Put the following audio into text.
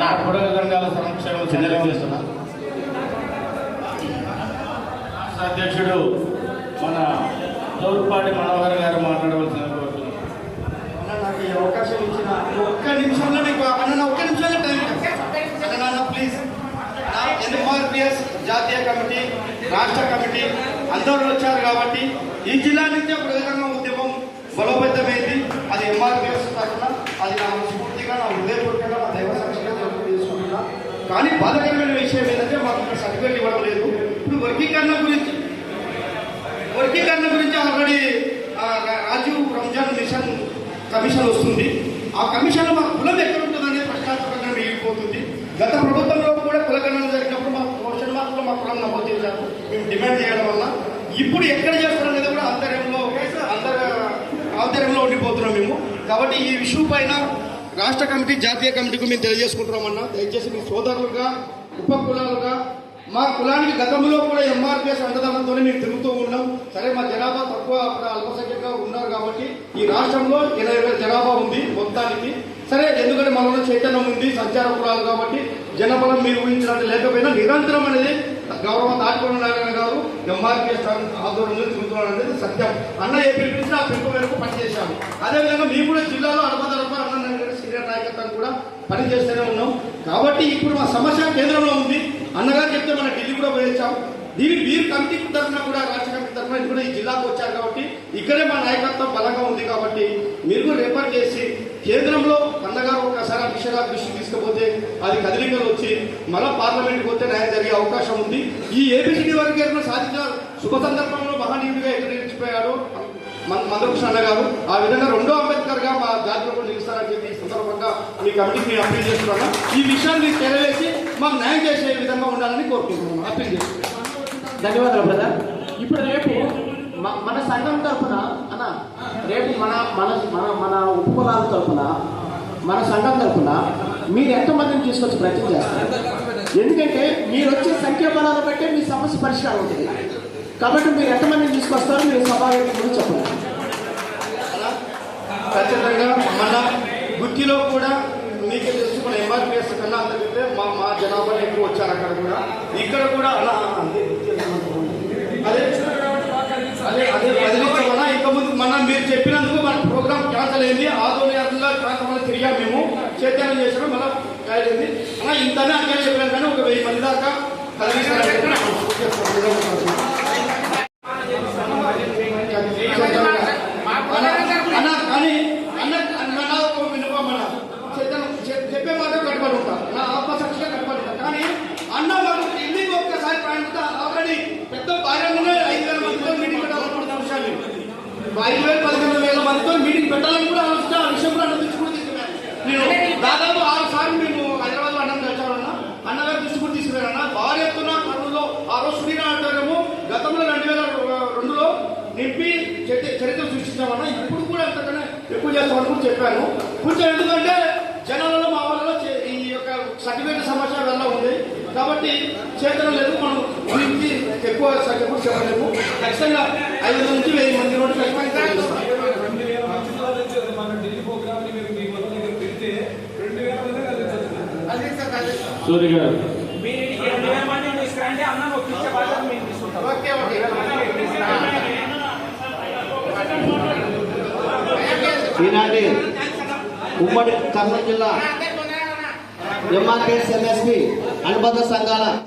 నా పొడవు రంగాల సంక్షేమ రాష్ట్ర అధ్యక్షుడు మన తోడుపాటి మనోహర్ గారు మాట్లాడవలసిన నాకు ఈ అవకాశం ఇచ్చిన ఒక్క నిమిషంలో నీకు అన్న ఒక్క నిమిషంలో టైం అన్న ప్లీజ్ ఎన్ఆర్పిఎస్ జాతీయ కమిటీ రాష్ట్ర కమిటీ అందరూ వచ్చారు కాబట్టి ఈ జిల్లా నుంచే ప్రజారంగ ఉద్యమం బలోపేతమైంది. అది ఎంఆర్పిఎస్ తరఫున. అది నా స్ఫూర్తిగా నా హృదయపూర్వకంగా కానీ బాధకరమైన విషయం ఏంటంటే మాకు ఇక్కడ సర్టిఫికేట్ ఇవ్వడం లేదు. ఇప్పుడు వర్గీకరణ గురించి వర్గీకరణ గురించి already Rajiv Ranjan mission commission వస్తుంది. ఆ కమిషన్ మా కులం ఎక్కడ ఉంటుందనే ప్రశ్నార్థకంగా మిగిలిపోతుంది. గత ప్రభుత్వంలో కూడా కులగణన జరిగినప్పుడు మా క్వశ్చన్ మార్కులో మా కులం నమోదు చేశారు మేము డిమాండ్ చేయడం వల్ల ఇప్పుడు ఎక్కడ చేస్తారనేది కూడా అంతర్యంలో అంతర్ ఆంతర్యంలో ఉండిపోతున్నాం మేము. కాబట్టి ఈ విషయం పైన రాష్ట్ర కమిటీ జాతీయ కమిటీకి మేము తెలియజేసుకుంటున్నామన్నా. దయచేసి మీ సోదరులుగా ఉప కులాలుగా మా కులానికి గతంలో కూడా ఎంఆర్పిఎస్ అండదండంతోనే మేము తిరుగుతూ ఉన్నాం. సరే మా జనాభా తక్కువ అక్కడ అల్పసంఖ్యంగా ఉన్నారు కాబట్టి ఈ రాష్ట్రంలో ఇరవై వేల జనాభా ఉంది మొత్తానికి. సరే ఎందుకంటే మనలో చైతన్యం ఉంది సంచార కులాలు కాబట్టి జనబలం మీరు ఊహించినట్టు లేకపోయినా నిరంతరం అనేది గౌరవ తాటికొండ నారాయణ గారు ఎంఆర్పిఎస్ ఆధ్వర్యంలో తిరుగుతున్నారు అనేది సత్యం. అన్న ఏ పిలిపించినా ఆ పిలుపు మేరకు పనిచేశాము అదేవిధంగా మేము కూడా జిల్లాలో అడపదడప అన్న సీనియర్ నాయకత్వాన్ని కూడా పని చేస్తూనే ఉన్నాం. కాబట్టి ఇప్పుడు మా సమస్య కేంద్రంలో ఉంది. అన్నగారు చెప్తే మన ఢిల్లీ కూడా పోయొచ్చాం. దీన్ని మీరు కమిటీ తరఫున కూడా రాష్ట్ర కమిటీ తరఫున కూడా ఈ జిల్లాకు వచ్చారు కాబట్టి ఇక్కడే మా నాయకత్వం బలంగా ఉంది కాబట్టి మీరు రిఫర్ చేసి కేంద్రంలో అన్నగారు ఒకసారి ఆ విషయాల దృష్టి తీసుకుపోతే అది కదలికలు వచ్చి మళ్ళా పార్లమెంట్కి పోతే న్యాయం జరిగే అవకాశం ఉంది. ఈ ఏబిసిడి ఏమైనా సాధించిన శుభ సందర్భంలో మహానీయుడిగా ఎక్కడ నిలిచిపోయాడు మన మందకృష్ణ గారు ఆ విధంగా రెండో అంబేద్కర్గా మా కూడా నిలుస్తారని చెప్పి ఈ సందర్భంగా మీ కమిటీకి మేము అప్పీల్ చేస్తున్నాను. ఈ విషయాన్ని తెరవేసి మాకు న్యాయం చేసే విధంగా ఉండాలని కోరుకుంటున్నాను. అప్పీల్ చేస్తున్నాను. ధన్యవాదాలు బ్రదర్ ఇప్పుడు రేపు మన సంఘం తరఫున అన్న రేపు మన మన మన మన ఉపకులాల తరఫున మన సంఘం తరఫున మీరు ఎంతమందిని తీసుకొచ్చి ప్రయత్నం చేస్తారు? ఎందుకంటే మీరు వచ్చే సంఖ్యాబలాన్ని బట్టే మీ సమస్య పరిష్కారం అవుతుంది. కాబట్టి మీరు ఎంతమందిని తీసుకొస్తారో? మీరు సభావేదిక ముందు చెప్పండి ఖచ్చితంగా మన గుత్తిలో కూడా మీకే తెలుసు మన ఎంఆర్పిఎస్ కన్నా అంతకంటే లోపల ఎక్కువ వచ్చారు అక్కడ కూడా. ఇక్కడ కూడా అలా అదే అదే అదే అదే ఇంకా ముందు మన మీరు చెప్పినందుకు మన ప్రోగ్రామ్ క్యాన్సల్ అయింది. ఆదోనియార్లో కాకపోతే తిరిగాం మేము. చైతన్యం చేసాము మళ్ళీ అయింది అలా ఇంతనే అక్కడ చెప్పినాం కానీ ఒక వెయ్యి మంది దాకా కలిగి అన్న అన్న కానీ అన్న అన్న నా ఒక విన్నపం అన్న చైతన్యం చె- చెప్పే మాట కట్టుబడి ఉంటా నా ఆత్మసాక్షిగా కట్టుబడి ఉంటా కానీ అన్న మాకు ఢిల్లీకి ఒక్కసారి ప్రయాణిస్తే ఆల్రెడీ పెద్ద భార్యలోనే ఐదు వేల మందితో మీటింగ్ పెట్టాలనుకుంటున్న విషయాన్ని ఐదు వేల పదిహేను వేల మందితో మీటింగ్ పెట్టాలని కూడా ఆలోచిస్తే ఆ విషయం కూడా అన్న దృష్టి కూడా తీసుకున్నాను నేను దాదాపు ఆరు సార్లు మేము హైదరాబాద్ అన్నం తెచ్చామన్నా అన్నగారు దృష్టి కూడా తీసుకున్నారన్న భారీ ఎత్తున కర్నూలులో ఆ రోజు శ్రీనా అంటారేమో గతంలో రెండు వేల రెండులో నింపి చరిత్ర సృష్టించామన్నా. ఇప్పుడు కూడా అంతకన్నా ఎక్కువ చేస్తామని కూడా చెప్పాను. కొంచెం ఎందుకంటే జనాలలో మా వాళ్ళలో ఈ యొక్క సర్టిఫికేట్ సమస్య వల్ల ఉంది? కాబట్టి చేతనం లేదు మనం దీనికి ఎక్కువ కూడా చెప్పలేము. ఖచ్చితంగా ఐదు వందల నుంచి వెయ్యి మంది నుండి ఖచ్చితంగా సూర్య గారు. ఈనాటి ఉమ్మడి కర్నూలు జిల్లా. ఎంఆర్కేఎస్ ఎంఎస్పి అనుబంధ సంఘాల